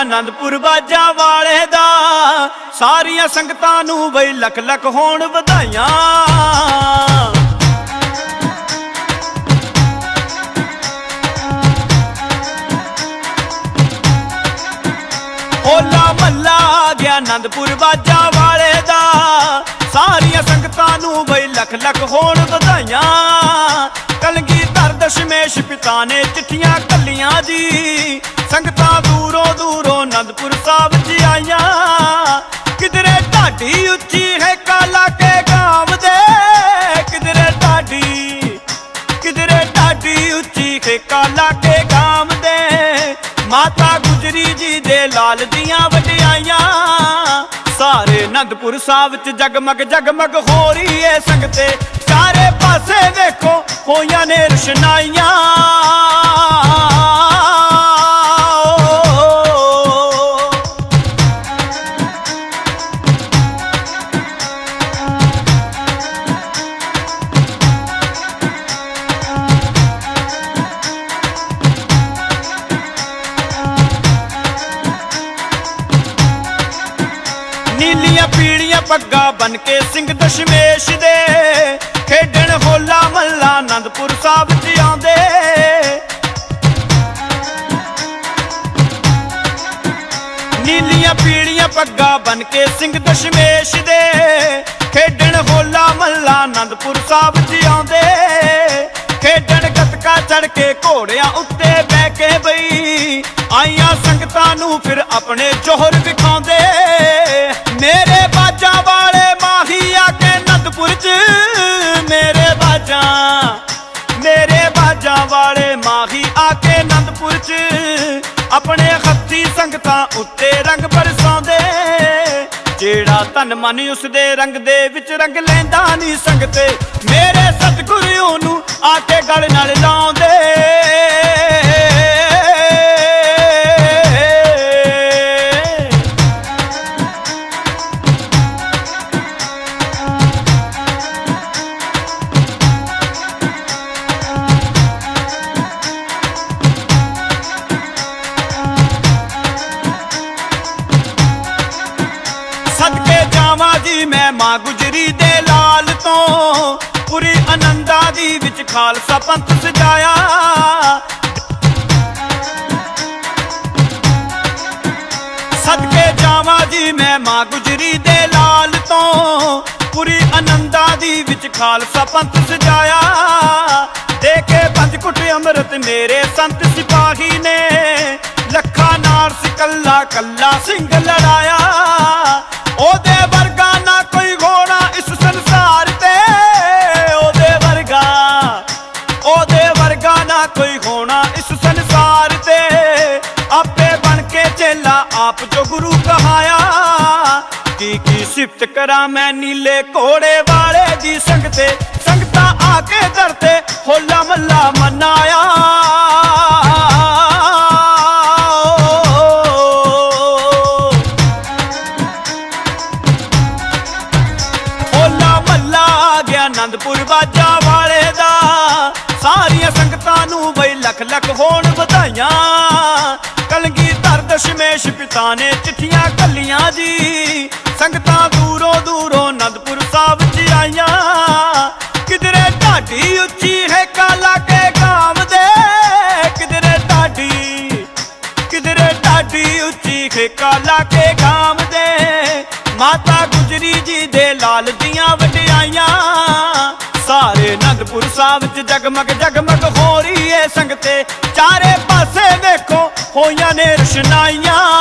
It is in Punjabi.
ਆਨੰਦਪੁਰ ਬਾਜਾ ਵਾਲੇ ਦਾ। ਸਾਰੀਆਂ ਸੰਗਤਾਂ ਨੂੰ ਬਈ ਲੱਖ ਲੱਖ ਹੋਣ ਵਧਾਈਆਂ। ਹੋਲਾ ਮੱਲਾ ਗਿਆ ਆਨੰਦਪੁਰ ਬਾਜਾ ਵਾਲੇ ਦਾ। ਸਾਰੀਆਂ ਸੰਗਤਾਂ ਨੂੰ ਬਈ ਲੱਖ ਲੱਖ ਹੋਣ ਵਧਾਈਆਂ। ਕਲਗੀ ਧਰ ਦਸ਼ਮੇਸ਼ ਪਿਤਾ ਨੇ ਚਿੱਠੀਆਂ ਕੱਲੀਆਂ ਜੀ। ਸੰਗਤਾਂ ਦੂਰੋਂ ਦੂਰੋਂ ਆਨੰਦਪੁਰ ਸਾਹਿਬ ਜੀ ਆਈਆਂ। ਕਿਧਰੇ ਢਾਡੀ ਉੱਚੀ ਹੈ ਕਾਲਾ ਕੇ ਗਾਵ ਦੇ। ਕਿਧਰੇ ਢਾਡੀ ਕਿਧਰੇ ਢਾਡੀ ਉੱਚੀ ਹੈ ਕਾਲਾ ਕੇ ਗਾਮ ਦੇ। ਮਾਤਾ ਗੁਜਰੀ ਜੀ ਦੇ ਲਾਲ ਦੀਆਂ ਵਡਿਆਈਆਂ। ਸਾਰੇ ਅਨੰਦਪੁਰ ਸਾਹਿਬ ਚ ਜਗਮਗ ਜਗਮਗ ਹੋ ਰਹੀ ਏ ਸੰਗਤੇ ਸਾਰੇ ਪਾਸੇ ਵੇਖੋ ਹੋਈਆਂ ਨੇ ਰਸ਼ਨਾਈਆਂ। ਨੀਲੀਆਂ ਪੀੜੀਆਂ ਪੱਗਾਂ ਬਨ ਕੇ ਸਿੰਘ ਦਸ਼ਮੇਸ਼ ਦੇ। ਖੇਡਣ ਹੋਲਾ ਮੱਲਾ ਆਨੰਦਪੁਰ ਸਾਹਿਬ ਚ ਆਉਂਦੇ। ਨੀਲੀਆਂ ਪੀੜੀਆਂ ਪੱਗਾਂ ਬਨ ਕੇ ਸਿੰਘ ਦਸ਼ਮੇਸ਼ ਦੇ। ਖੇਡਣ ਹੋਲਾ ਮੱਲਾ ਆਨੰਦਪੁਰ ਸਾਹਿਬ ਚ ਆਉਂਦੇ। ਖੇਡਣ ਗੱਤਕਾ ਚੜ ਕੇ ਘੋੜਿਆਂ ਉੱਤੇ ਬਹਿ ਕੇ ਬਈ। ਆਈਆਂ ਸੰਗਤਾਂ ਨੂੰ ਫਿਰ ਆਪਣੇ ਜੋਹਰ ਵਿਖਾਉਂਦੇ ਵਾਲੇ ਮਾਹੀ ਆ ਕੇ ਆਨੰਦਪੁਰ ਚ। ਆਪਣੇ ਹੱਥੀ ਸੰਗਤਾਂ ਉੱਤੇ ਰੰਗ ਬਰਸਾਉਂਦੇ। ਜਿਹੜਾ ਤਨ ਮਨ ਉਸ ਦੇ ਰੰਗ ਦੇ ਵਿੱਚ ਰੰਗ ਲੈਂਦਾ ਨਹੀਂ ਸੰਗਤੇ। ਮੇਰੇ ਸਤਿਗੁਰੂ ਨੂੰ ਆ ਕੇ ਗਲ ਨਾਲ ਲਾਉਂਦੇ। ਮਾਂ ਗੁਜਰੀ ਦੇ ਲਾਲ ਤੋਂ ਪੂਰੀ ਆਨੰਦਾ ਦੀ ਵਿੱਚ ਖਾਲਸਾ ਪੰਥ ਸਜਾਇਆ। ਸਦਕੇ ਜਾਵਾਂ ਜੀ ਮੈਂ ਮਾਂ ਗੁਜਰੀ ਦੇ ਲਾਲ ਤੋਂ ਪੂਰੀ ਆਨੰਦਾ ਦੀ ਵਿੱਚ ਖਾਲਸਾ ਪੰਥ ਸਜਾਇਆ। ਦੇ ਕੇ ਪੰਜ ਕੁੱਟ ਅੰਮ੍ਰਿਤ ਮੇਰੇ ਸੰਤ ਸਿਪਾਹੀ ਨੇ, ਲੱਖਾਂ ਨਾਲ ਸਿਕੱਲਾ ਕੱਲਾ ਸਿੰਘ ਲੜਾਇਆ। ਉਹਦੇ ਨਾ ਕੋਈ ਹੋਣਾ ਇਸ ਸੰਸਾਰ ਤੇ। ਆਪੇ ਬਣ ਕੇ ਚੇਲਾ ਆਪ ਜੋ ਗੁਰੂ ਕਹਾਇਆ। ਕੀ ਕੀ ਸਿਫਤ ਕਰਾਂ ਮੈਂ ਨੀਲੇ ਘੋੜੇ ਵਾਲੇ ਦੀ ਸੰਗਤੇ ਸੰਗਤਾਂ ਆ ਕੇ ਦਰ ਤੇ ਹੋਲਾ ਮੱਲਾ ਮਨਾਇਆ। ਹੋਲਾ ਮੱਲਾ ਆ ਗਿਆ ਆਨੰਦਪੁਰ ਬਾਜਾ ਵਾਲੇ ਦਾ। ਸਾਰੀਆਂ ਸੰਗਤਾਂ ਨੂੰ ਬਈ ਲੱਖ ਲੱਖ ਹੋਣ ਵਧਾਈਆਂ। ਕਲਗੀ ਧਰ ਦਸ਼ਮੇਸ਼ ਪਿਤਾ ਨੇ ਚਿੱਠੀਆਂ ਕੱਲੀਆਂ ਜੀ। ਸੰਗਤਾਂ ਦੂਰੋਂ ਦੂਰੋਂ ਆਨੰਦਪੁਰ ਸਾਹਿਬ ਚ ਆਈਆਂ। ਕਿਧਰੇ ਢਾਡੀ ਉੱਚੀ ਹੈ ਕਾਲਾ ਕੇ ਗਾਮ ਦੇ। ਕਿਧਰੇ ਢਾਡੀ ਕਿਧਰੇ ਢਾਡੀ ਉੱਚੀ ਹੈ ਕਾਲਾ ਕੇ ਗਾਮ ਦੇ। ਮਾਤਾ ਗੁਜਰੀ ਜੀ ਦੇ ਲਾਲ ਦੀਆਂ ਵਡਿਆਈਆਂ। ਅਨੰਦਪੁਰ ਸਾਹਿਬ ਚ ਜਗਮਗ ਜਗਮਗ ਹੋ ਰਹੀ ਏ ਸੰਗਤੇ। ਚਾਰੇ ਪਾਸੇ ਵੇਖੋ, ਹੋਈਆਂ ਨੇ ਰਸ਼ਨਾਈਆਂ।